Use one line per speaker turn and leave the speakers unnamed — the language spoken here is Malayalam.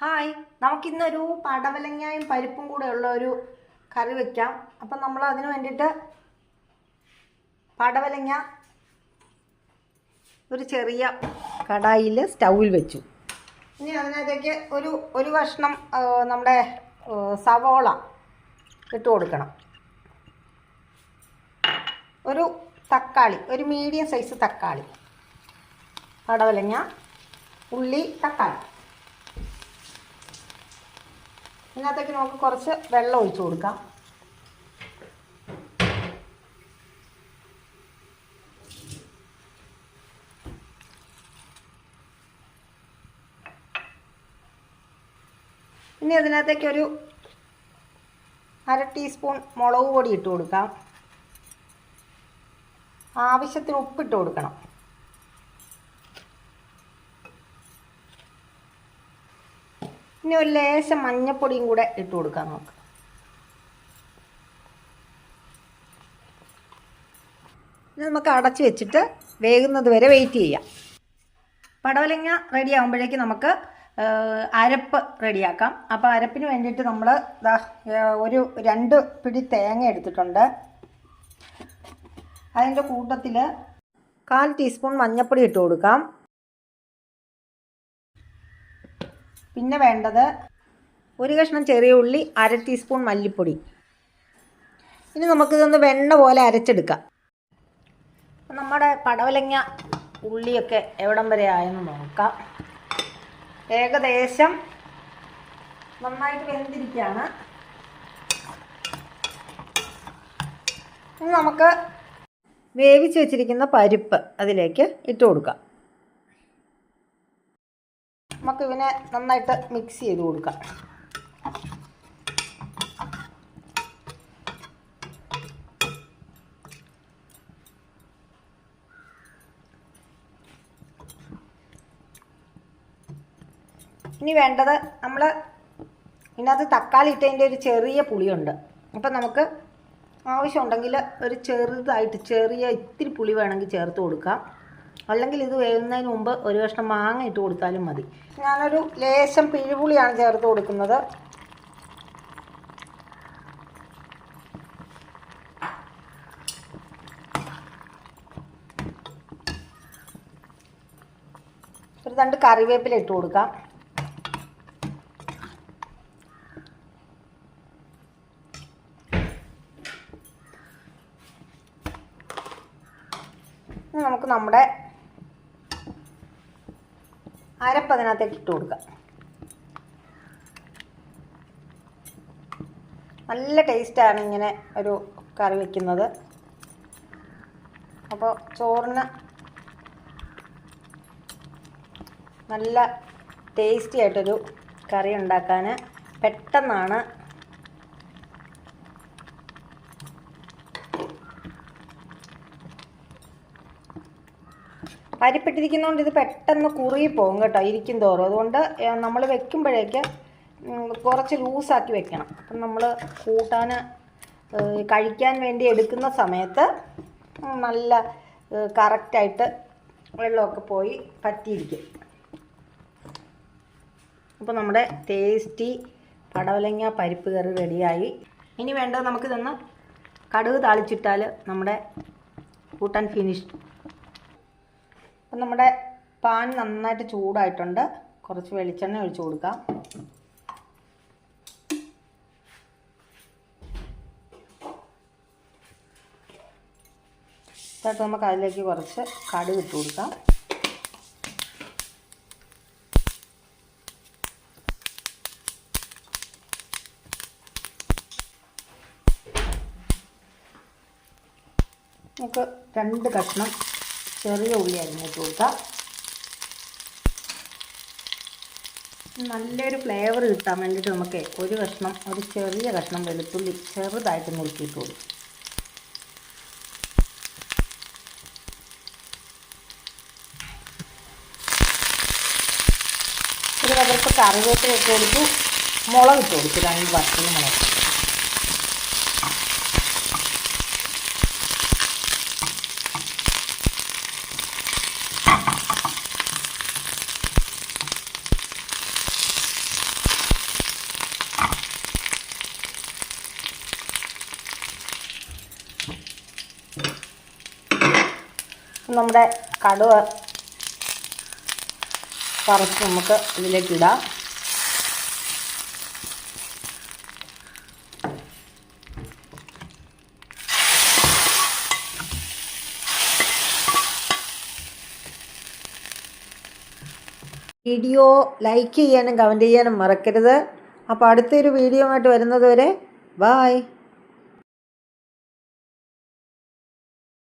ഹായ് നമുക്കിന്നൊരു പടവലങ്ങായും പരിപ്പും കൂടെ ഉള്ള ഒരു കറി വെക്കാം. അപ്പം നമ്മൾ അതിന് വേണ്ടിയിട്ട് പടവലങ്ങ ഒരു ചെറിയ കടായിൽ സ്റ്റൗവിൽ വെച്ചു. ഇനി അതിനകത്തേക്ക് ഒരു ഒരു കഷ്ണം നമ്മുടെ സവോള ഇട്ട് കൊടുക്കണം. ഒരു തക്കാളി ഒരു മീഡിയം സൈസ് തക്കാളി. പടവലങ്ങ ഉള്ളി തക്കാളി. ഇതിനകത്തേക്ക് നമുക്ക് കുറച്ച് വെള്ളം ഒഴിച്ചു കൊടുക്കാം. ഇനി അതിനകത്തേക്ക് ഒരു അര ടീസ്പൂൺ മുളക് പൊടി ഇട്ട് കൊടുക്കാം. ആവശ്യത്തിന് ഉപ്പിട്ട് കൊടുക്കണം. ഇനി ഒരു ലേശം മഞ്ഞപ്പൊടിയും കൂടെ ഇട്ട് കൊടുക്കാം നമുക്ക്. ഇനി നമുക്ക് അടച്ച് വെച്ചിട്ട് വേകുന്നത് വരെ വെയിറ്റ് ചെയ്യാം. പടവലങ്ങ റെഡി ആകുമ്പോഴേക്ക് നമുക്ക് അരപ്പ് റെഡിയാക്കാം അപ്പോൾ അരപ്പിന് വേണ്ടിയിട്ട് നമ്മൾ ഒരു രണ്ട് പിടി തേങ്ങ എടുത്തിട്ടുണ്ട്. അതിന്റെ കൂട്ടത്തിൽ കാൽ ടീസ്പൂൺ മഞ്ഞൾപ്പൊടി ഇട്ട് കൊടുക്കാം. പിന്നെ വേണ്ടത് ഒരു കഷ്ണം ചെറിയ ഉള്ളി അര ടീസ്പൂൺ മല്ലിപ്പൊടി. ഇനി നമുക്കിതൊന്ന് വെണ്ണ പോലെ അരച്ചെടുക്കാം. നമ്മുടെ പടവലങ്ങ ഉള്ളിയൊക്കെ എവിടം വരെ ആയെന്ന് നോക്കാം. ഏകദേശം നന്നായിട്ട് വെന്തിരിക്കുകയാണ്. ഇനി നമുക്ക് വേവിച്ച് വെച്ചിരിക്കുന്ന പരിപ്പ് അതിലേക്ക് ഇട്ട് കൊടുക്കാം. നമുക്ക് ഇവനെ നന്നായിട്ട് മിക്സ് ചെയ്ത് കൊടുക്കാം. ഇനി വേണ്ടത് നമ്മൾ ഇതിനകത്ത് തക്കാളി ഇട്ടതിന്റെ ഒരു ചെറിയ പുളിയുണ്ട്. അപ്പം നമുക്ക് ആവശ്യമുണ്ടെങ്കിൽ ഒരു ചെറുതായിട്ട് ചെറിയ ഇത്തിരി പുളി വേണമെങ്കിൽ ചേർത്ത് കൊടുക്കാം. അല്ലെങ്കിൽ ഇത് വേകുന്നതിന് മുമ്പ് ഒരു കഷ്ണം മാങ്ങ ഇട്ട് കൊടുത്താലും മതി. ഞാനൊരു ലേശം പിഴിപുളിയാണ് ചേർത്ത് കൊടുക്കുന്നത്. ഒരു രണ്ട് കറിവേപ്പില ഇട്ട് കൊടുക്കാം. നമുക്ക് നമ്മുടെ അരപ്പ് അതിനകത്തേക്ക് ഇട്ട് കൊടുക്കാം നല്ല ടേസ്റ്റാണ് ഇങ്ങനെ ഒരു കറി വയ്ക്കുന്നത് അപ്പോൾ ചോറിന് നല്ല ടേസ്റ്റി ആയിട്ടൊരു കറി ഉണ്ടാക്കാൻ പെട്ടെന്നാണ് പരിപ്പിട്ടിരിക്കുന്നതുകൊണ്ട് ഇത് പെട്ടെന്ന് കുറുകി പോകും കേട്ടോ ഇരിക്കും തോറും. അതുകൊണ്ട് നമ്മൾ വെക്കുമ്പോഴേക്ക് കുറച്ച് ലൂസാക്കി വെക്കണം. അപ്പം നമ്മൾ കൂട്ടാൻ കഴിക്കാൻ വേണ്ടി എടുക്കുന്ന സമയത്ത് നല്ല കറക്റ്റായിട്ട് വെള്ളമൊക്കെ പോയി പറ്റിയിരിക്കും. അപ്പോൾ നമ്മുടെ ടേസ്റ്റി പടവലങ്ങ പരിപ്പ് കറി റെഡിയായി. ഇനി വേണ്ടത് നമുക്കിതൊന്ന് കടുക് താളിച്ചിട്ടാൽ നമ്മുടെ കൂട്ടൻ ഫിനിഷ്ഡ് അപ്പം നമ്മുടെ പാൻ നന്നായിട്ട് ചൂടായിട്ടുണ്ട്. കുറച്ച് വെളിച്ചെണ്ണ ഒഴിച്ചു കൊടുക്കാം. എന്നിട്ട് നമുക്ക് അതിലേക്ക് കുറച്ച് കടുക് ഇട്ട് കൊടുക്കാം. നമുക്ക് രണ്ട് കഷ്ണം ചെറിയ ഉള്ളി അരിഞ്ഞിട്ട് കൊടുക്കാം നല്ലൊരു ഫ്ലേവർ കിട്ടാൻ വേണ്ടിയിട്ട് നമുക്ക് ഒരു കഷ്ണം ഒരു ചെറിയ കഷ്ണം വെളുത്തുള്ളി ചെറുതായിട്ട് നുറുക്കിയിട്ട് കൊടുക്കും. ഒരു കവർക്ക് കറിവേപ്പില ഇട്ട് കൊടുത്തു മുളക് ഇട്ട് കൊടുത്തു രണ്ട് വറുത്തത് മുളക് നമ്മുടെ കടുവ വറുത്ത് നമുക്ക് ഇതിലേക്ക് ഇടാം. വീഡിയോ ലൈക്ക് ചെയ്യാനും കമന്റ് ചെയ്യാനും മറക്കരുത്. അപ്പോൾ അടുത്തൊരു വീഡിയോ ആയിട്ട് വരുന്നത് വരെ ബായ്